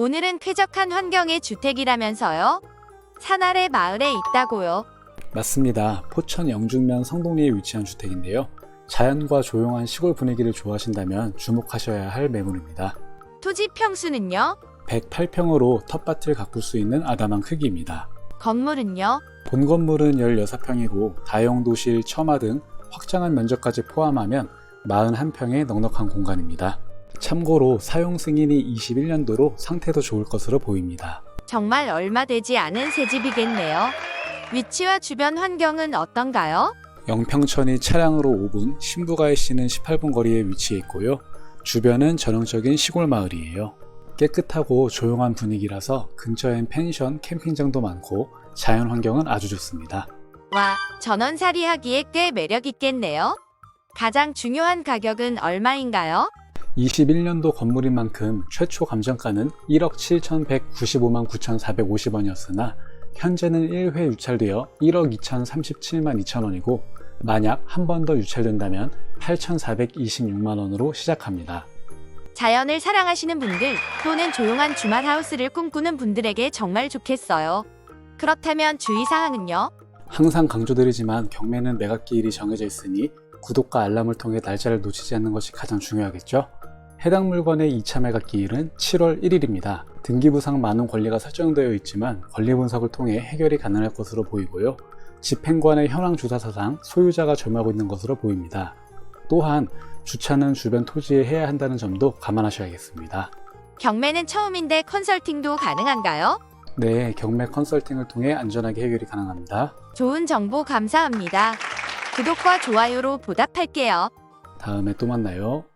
오늘은 쾌적한 환경의 주택이라면서요? 산 아래 마을에 있다고요. 맞습니다. 포천 영중면 성동리에 위치한 주택인데요. 자연과 조용한 시골 분위기를 좋아하신다면 주목하셔야 할 매물입니다. 토지 평수는요? 108평으로 텃밭을 가꿀 수 있는 아담한 크기입니다. 건물은요? 본 건물은 16평이고 다용도실, 처마 등 확장한 면적까지 포함하면 41평의 넉넉한 공간입니다. 참고로 사용 승인이 21년도로 상태도 좋을 것으로 보입니다. 정말 얼마 되지 않은 새 집이겠네요. 위치와 주변 환경은 어떤가요? 영평천이 차량으로 5분, 신부가의 씨는 18분 거리에 위치해 있고요. 주변은 전형적인 시골 마을이에요. 깨끗하고 조용한 분위기라서 근처엔 펜션, 캠핑장도 많고 자연 환경은 아주 좋습니다. 와, 전원살이 하기에 꽤 매력 있겠네요. 가장 중요한 가격은 얼마인가요? 21년도 건물인 만큼 최초 감정가는 1억 7,195만 9,450원이었으나 현재는 1회 유찰되어 1억 2,037만 2천원이고 만약 한 번 더 유찰된다면 8,426만 원으로 시작합니다. 자연을 사랑하시는 분들 또는 조용한 주말 하우스를 꿈꾸는 분들에게 정말 좋겠어요. 그렇다면 주의사항은요? 항상 강조드리지만 경매는 매각기일이 정해져 있으니 구독과 알람을 통해 날짜를 놓치지 않는 것이 가장 중요하겠죠? 해당 물건의 2차 매각 기일은 7월 1일입니다. 등기부상 많은 권리가 설정되어 있지만 권리 분석을 통해 해결이 가능할 것으로 보이고요. 집행관의 현황 조사 사상 소유자가 점유하고 있는 것으로 보입니다. 또한 주차는 주변 토지에 해야 한다는 점도 감안하셔야겠습니다. 경매는 처음인데 컨설팅도 가능한가요? 네, 경매 컨설팅을 통해 안전하게 해결이 가능합니다. 좋은 정보 감사합니다. 구독과 좋아요로 보답할게요. 다음에 또 만나요.